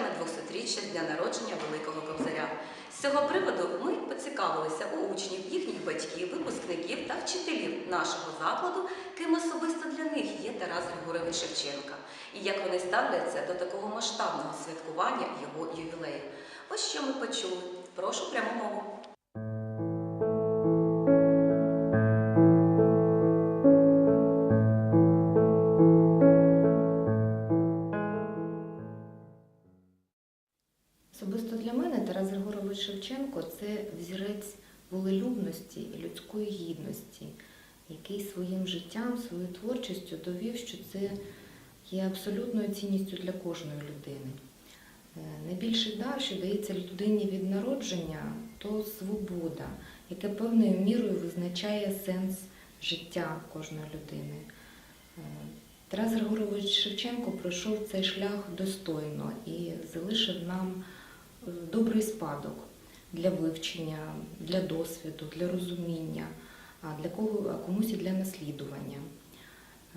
відзначатиме 200-річчя з дня народження Великого Кобзаря. З цього приводу ми поцікавилися у учнів, їхніх батьків, випускників та вчителів нашого закладу, ким особисто для них є Тарас Григорович Шевченка, і як вони ставляться до такого масштабного святкування його ювілею. Ось що ми почули. Прошу пряму мову. Особисто для мене Тарас Григорович Шевченко це взірець волелюбності і людської гідності, який своїм життям, своєю творчістю довів, що це є абсолютною цінністю для кожної людини. Е, Найбільший дар, що дається людині від народження, то свобода, яка певною мірою визначає сенс життя кожної людини. Е, Тарас Григорович Шевченко пройшов цей шлях достойно і залишив нам добрий спадок для вивчення, для досвіду, для розуміння, для кого, комусь і для наслідування.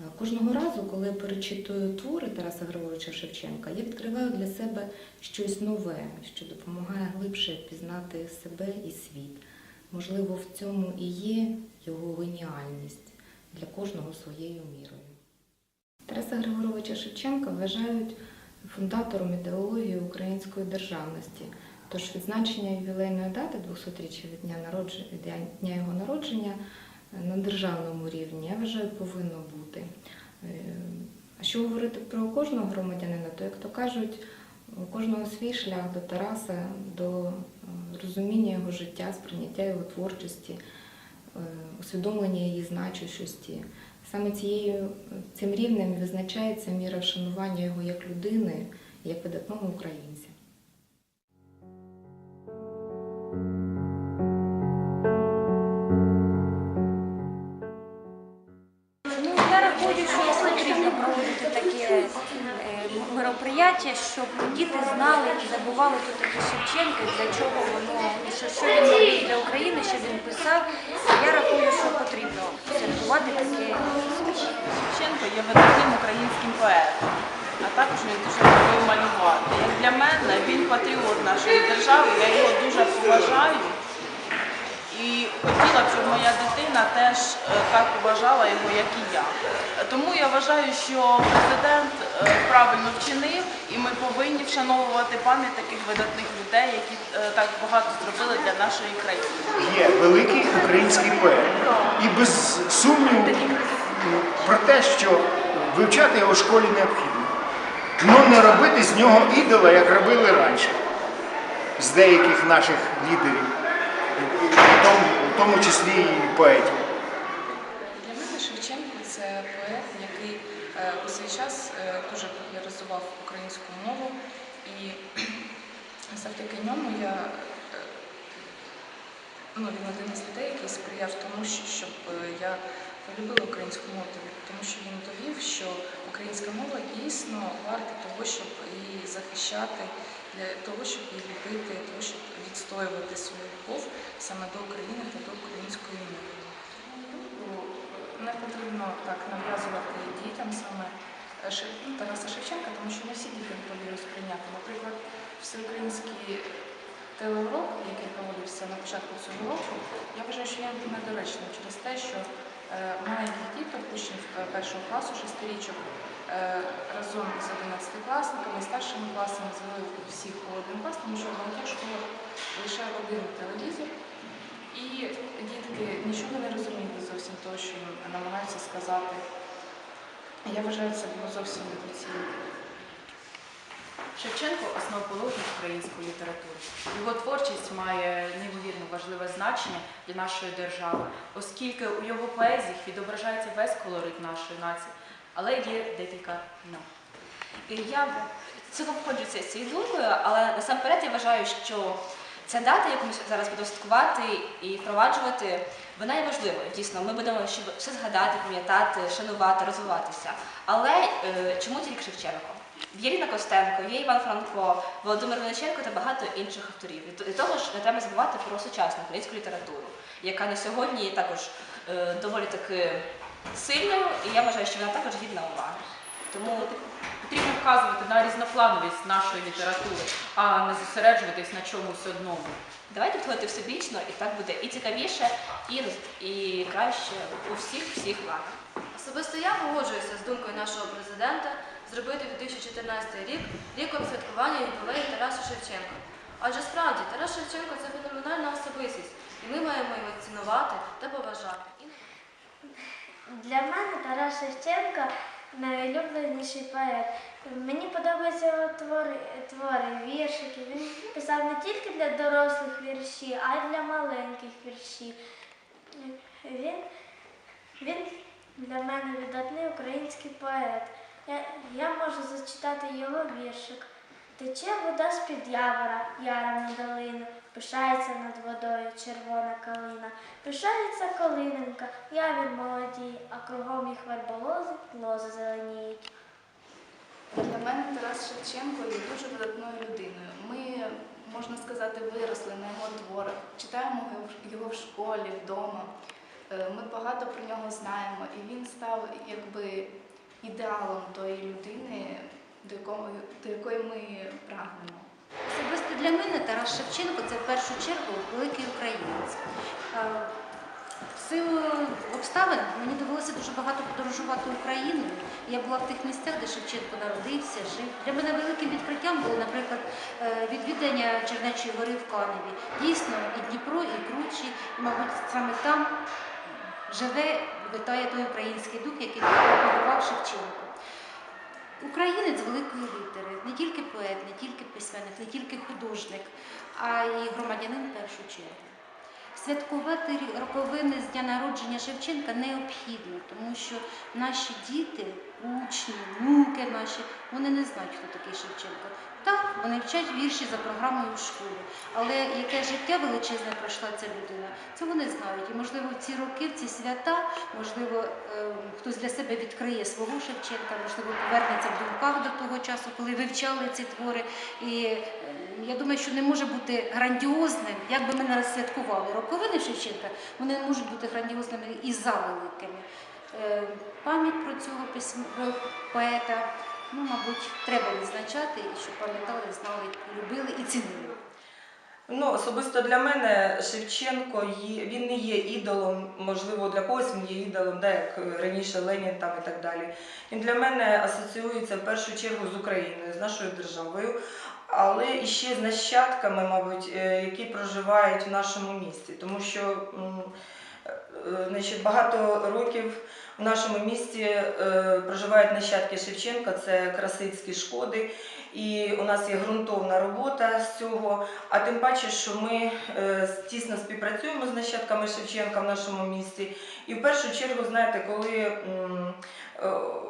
Е, Кожного разу, коли я перечитую твори Тараса Григоровича Шевченка, я відкриваю для себе щось нове, що допомагає глибше пізнати себе і світ. Можливо, в цьому і є його геніальність для кожного своєю мірою. Тараса Григоровича Шевченка вважають фундатором ідеології української державності. Тож відзначення ювілейної дати 200-річчя від дня, народження, дня його народження е, на державному рівні, я вважаю, повинно бути. Е, А що говорити про кожного громадянина, то, як то кажуть, у кожного свій шлях до Тараса, до е, розуміння його життя, сприйняття його творчості, усвідомлення її значущості. Саме цією, цим рівнем визначається міра вшанування його як людини, як видатного українця. Патріот нашої держави, я його дуже поважаю. І хотіла б, щоб моя дитина теж е, так поважала його, як і я. Тому я вважаю, що президент е, правильно вчинив, і ми повинні вшановувати пам'ять таких видатних людей, які е, так багато зробили для нашої країни. є великий український поет. І без сумніву про те, що вивчати його в школі необхідно. Ну не робити з нього ідола, як робили раніше, з деяких наших лідерів, в тому, в тому числі і поетів. Для мене Шевченко це поет, який е, у свій час е, дуже популяризував українську мову, і завдяки ньому я е, ну, він один із людей, який сприяв тому, щоб я полюбила українську мову, тому що він довів, що українська мова дійсно варта того, щоб її захищати, для того, щоб її любити, того, щоб відстоювати свою любов саме до України та до української мови. Ну, Не потрібно так нав'язувати дітям саме ну, Тараса Шевченка, тому що не всі діти готові його сприйняти. Наприклад, всеукраїнський телеурок, який проводився на початку цього року, я вважаю, що він недоречним через те, що маленьких діток, учнів е, першого класу, шестирічок, е, разом з 11-класниками старшими класами звели всіх у один клас, тому що в багатьох школах лише один телевізор. І дітки нічого не розуміли зовсім того, що намагаються сказати. Я вважаю, це було зовсім недоцільно. Шевченко основоположник української літератури. Його творчість має неймовірно важливе значення для нашої держави, оскільки у його поезіях відображається весь колорит нашої нації, але є декілька «но». Я цілком погоджуюся з цією думкою, але насамперед я вважаю, що ця дата, яку ми зараз будемо святкувати і впроваджувати, вона є важливою. Дійсно, ми будемо все згадати, пам'ятати, шанувати, розвиватися. Але е, чому тільки Шевченко? Є Костенко, є Іван Франко, Володимир Величенко та багато інших авторів. І того ж не треба забувати про сучасну українську літературу, яка на сьогодні також е, доволі таки сильною, і я вважаю, що вона також гідна уваги. Тому Потрібно вказувати на різноплановість нашої літератури, а не зосереджуватись на чомусь одному. Давайте підходити всебічно, і так буде і цікавіше, і, і краще у всіх всіх планах. Особисто я погоджуюся з думкою нашого президента зробити 2014 рік ріком святкування ювілею Тараса Шевченка. Адже справді Тарас Шевченко це феноменальна особистість, і ми маємо його цінувати та поважати. Для мене Тарас Шевченко найулюбленіший поет. Мені подобаються його твори, твори, віршики. Він писав не тільки для дорослих вірші, а й для маленьких віршів. Він, він для мене видатний український поет. Я, я можу зачитати його віршик. Тече вода з-під явора, яром на пишається над водою червона калина, пишається колиненька, явір молодій, а кругом їх верболози, лози зеленіють. Для мене Тарас Шевченко є дуже видатною людиною. Ми, можна сказати, виросли на його творах, читаємо його в- школі, вдома. Е, Ми багато про нього знаємо, і він став якби ідеалом тої людини, до якої, до якої ми прагнемо. Особисто для мене Тарас Шевченко це в першу чергу великий українець. Е, силу обставин мені довелося дуже багато подорожувати Україною. Я була в тих місцях, де Шевченко народився, жив. Для мене великим відкриттям було, наприклад, е, відвідання Чернечої гори в Каневі. Дійсно, і Дніпро, і Кручі, і, мабуть, саме там живе, витає той український дух, який пропагував Шевченко. Українець великої літери, не тільки поет, не тільки письменник, не тільки художник, а й громадянин першу чергу. Святкувати роковини з дня народження Шевченка необхідно, тому що наші діти, учні, внуки наші, вони не знають, хто такий Шевченко. Так, вони вчать вірші за програмою в школі, але яке життя величезне пройшла ця людина, цього не знають. І можливо в ці роки, в ці свята, можливо, е, хтось для себе відкриє свого Шевченка, можливо, повернеться в думках до того часу, коли вивчали ці твори. І е, я думаю, що не може бути грандіозним, як би ми не святкували роковини Шевченка, вони не можуть бути грандіозними і за великими. Е, Пам'ять про цього письм- поета, ну, мабуть, треба відзначати, щоб пам'ятали, знали, любили і цінили. Ну, особисто для мене Шевченко він не є ідолом, можливо, для когось він є ідолом, да, як раніше Ленін там і так далі. Він для мене асоціюється в першу чергу з Україною, з нашою державою, але і ще з нащадками, мабуть, е, які проживають в нашому місті. Тому що е, е, значить, багато років в нашому місті е, проживають нащадки Шевченка, це красицькі шкоди. І у нас є ґрунтовна робота з цього. А тим паче, що ми е, тісно співпрацюємо з нащадками Шевченка в нашому місті. І в першу чергу, знаєте, коли е,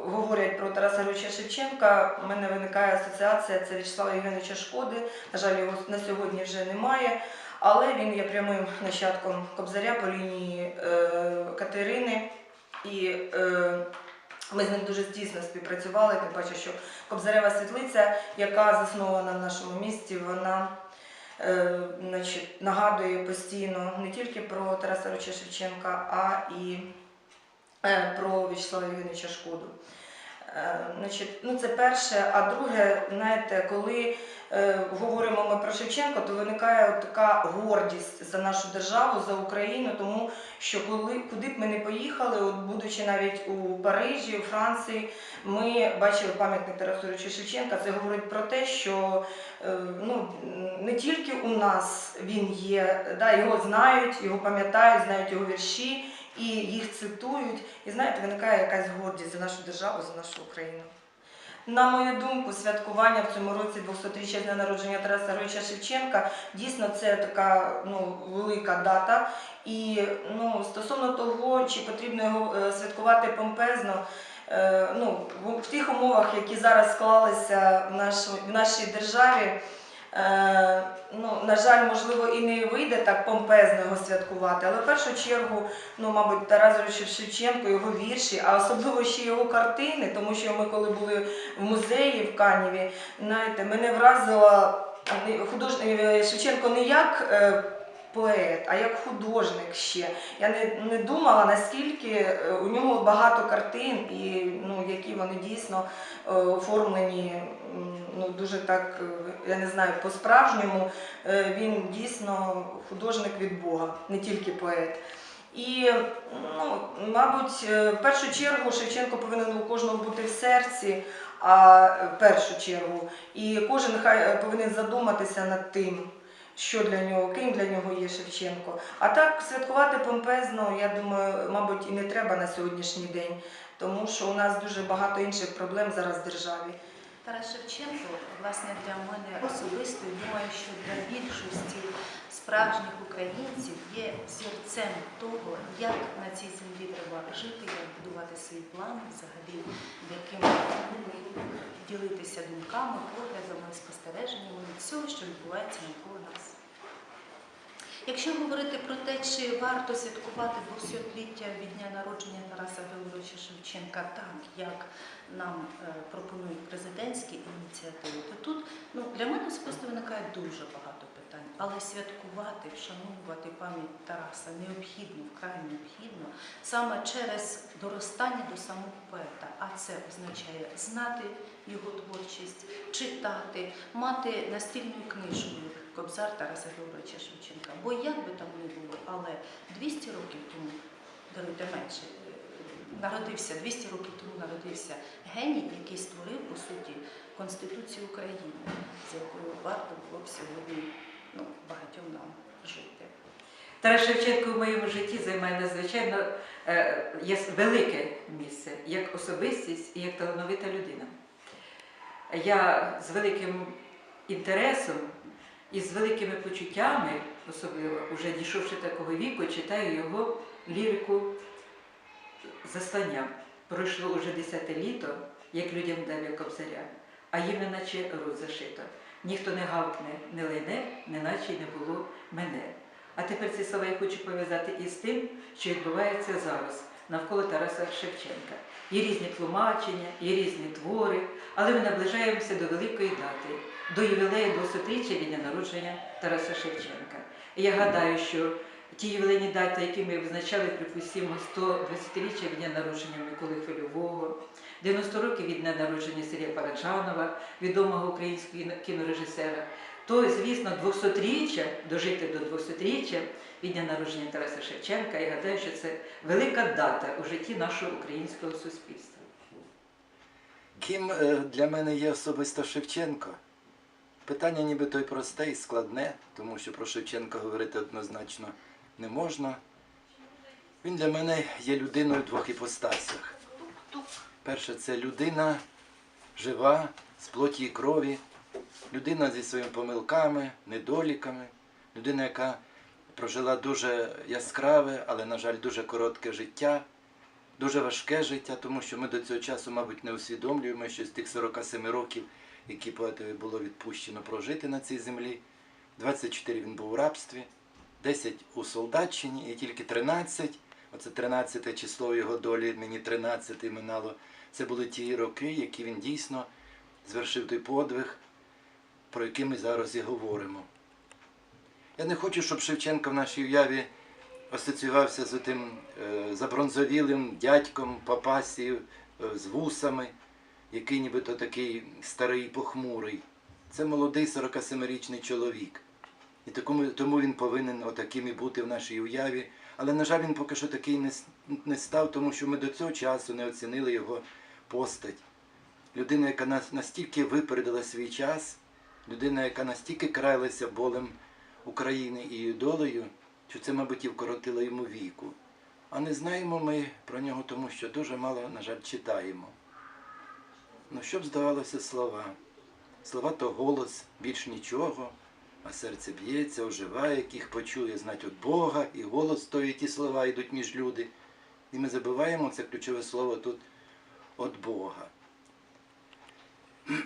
говорять про Тараса Григоровича Шевченка, в мене виникає асоціація це В'ячеслава Євгеновича Шкоди. На жаль, його на сьогодні вже немає. Але він є прямим нащадком Кобзаря по лінії Катерини. І е, ми з ним дуже здійсно співпрацювали, тим паче, що Кобзарева світлиця, яка заснована в нашому місті, вона е, значить, нагадує постійно не тільки про Тараса Руча Шевченка, а і е, про В'ячеслава Євгеновича Шкоду. Е, Значить, ну це перше. А друге, знаєте, коли е, говоримо ми про Шевченка, то виникає така гордість за нашу державу, за Україну, тому що коли куди б ми не поїхали, от будучи навіть у Парижі, у Франції, ми бачили пам'ятник Тарасу Шевченка. Це говорить про те, що е, ну, не тільки у нас він є, да, його знають, його пам'ятають, знають його вірші і їх цитують. І знаєте, виникає якась гордість за нашу державу, за нашу Україну. На мою думку, святкування в цьому році 200-річчя дня народження Тараса Григоровича Шевченка дійсно це така ну, велика дата. І ну, стосовно того, чи потрібно його е, святкувати помпезно, е, ну, в, тих умовах, які зараз склалися в, наш, в нашій державі, ну, на жаль, можливо, і не вийде так помпезно його святкувати, але в першу чергу, ну, мабуть, Тарас Григорович Шевченко, його вірші, а особливо ще його картини, тому що ми коли були в музеї в Каніві, знаєте, мене вразила художник Шевченко не як е, поет, а як художник ще. Я не, не думала, наскільки е, у нього багато картин, і ну, які вони дійсно е, оформлені ну, дуже так, е, я не знаю, по-справжньому. Е, Він дійсно художник від Бога, не тільки поет. І, ну, мабуть, е, в першу чергу Шевченко повинен у кожного бути в серці, а в першу чергу. І кожен хай повинен задуматися над тим, що для нього, ким для нього є Шевченко. А так святкувати помпезно, я думаю, мабуть, і не треба на сьогоднішній день, тому що у нас дуже багато інших проблем зараз в державі. Тарас Шевченко, власне, для мене особисто, думаю, що для більшості справжніх українців є зірцем того, як на цій землі треба жити, як будувати свої плани, взагалі, яким ділитися думками, поглядами, спостереженнями всього, що відбувається навколо нас. Якщо говорити про те, чи варто святкувати 200-ліття від дня народження Тараса Григоровича Шевченка так, як нам е, пропонують президентські ініціативи, то тут ну, для мене особисто виникає дуже багато питань. Але святкувати, вшановувати пам'ять Тараса необхідно, вкрай необхідно, саме через доростання до самого поета. А це означає знати його творчість, читати, мати настільну книжку Кобзар Тараса Григоровича Шевченка. Бо як би там не було, але 200 років тому, даруйте менше, е, народився, 200 років тому народився геній, який створив, по суті, Конституцію України, з якою варто було б сьогодні ну, багатьом нам жити. Тарас Шевченко в моєму житті займає надзвичайно е, велике місце як особистість і як талановита людина. Я з великим інтересом і з великими почуттями, особливо вже дійшовши такого віку, читаю його лірику заслання. Пройшло уже десяте літо, як людям далі кобзаря, а їм неначе рот зашито. Ніхто не гавкне, не лайне, неначе й не було мене. А тепер ці слова я хочу пов'язати із тим, що відбувається зараз навколо Тараса Шевченка. Є різні тлумачення, є різні твори, але ми наближаємося до великої дати, до ювілею 200-річчя від дня народження Тараса Шевченка. І я гадаю, що ті ювілейні дати, які ми визначали, припустимо, 120-річчя від дня народження Миколи Хвильового, 90 років від дня народження Сергія Параджанова, відомого українського кінорежисера, то, звісно, 200-річчя, дожити до 200-річчя від дня народження Тараса Шевченка, я гадаю, що це велика дата у житті нашого українського суспільства. Ким е, для мене є особисто Шевченко? Питання нібито й просте і складне, тому що про Шевченка говорити однозначно не можна. Він для мене є людиною в двох іпостасях. Перше, це людина жива, з плоті і крові, людина зі своїми помилками, недоліками, людина, яка прожила дуже яскраве, але, на жаль, дуже коротке життя, дуже важке життя, тому що ми до цього часу, мабуть, не усвідомлюємо, що з тих 47 років, які поетові було відпущено прожити на цій землі, 24 він був у рабстві, 10 у солдатчині і тільки 13, оце 13 число його долі, мені 13 минало. Це були ті роки, які він дійсно звершив той подвиг, про який ми зараз і говоримо. Я не хочу, щоб Шевченко в нашій уяві асоціювався з тим е, забронзовілим дядьком папасів е, з вусами, який нібито такий старий похмурий. Це молодий 47-річний чоловік. І тому він повинен отаким і бути в нашій уяві. Але, на жаль, він поки що такий не, став, тому що ми до цього часу не оцінили його постать. Людина, яка нас- настільки випередила свій час, людина, яка настільки краялася болем України і долею, що це, мабуть, і вкоротило йому віку. А не знаємо ми про нього, тому що дуже мало, на жаль, читаємо. Ну, що б здавалося слова? Слова то голос, більш нічого, а серце б'ється, оживає, яких почує знать від Бога, і голос той, і ті слова йдуть між люди. І ми забуваємо це ключове слово тут від Бога.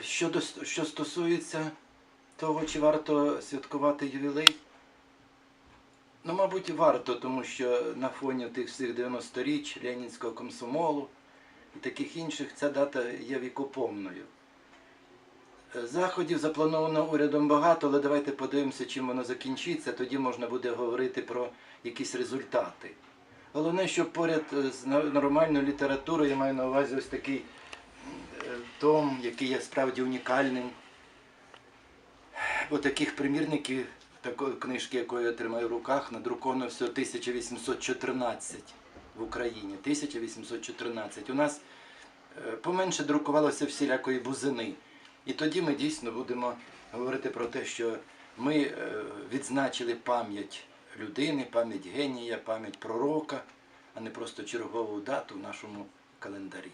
Щодо, що стосується того, чи варто святкувати ювілей, ну, мабуть, варто, тому що на фоні тих всіх 90-річ Ленінського комсомолу і таких інших ця дата є вікопомною. Заходів заплановано урядом багато, але давайте подивимося, чим воно закінчиться. Тоді можна буде говорити про якісь результати. Головне, що поряд е, з нормальною літературою я маю на увазі ось такий е, том, який є справді унікальним. Бо таких примірників, такої книжки, яку я тримаю в руках, надруковано всього 1814 в Україні. 1814. У нас е, поменше друкувалося всілякої бузини. І тоді ми дійсно будемо говорити про те, що ми е, відзначили пам'ять людини, пам'ять генія, пам'ять пророка, а не просто чергову дату в нашому календарі.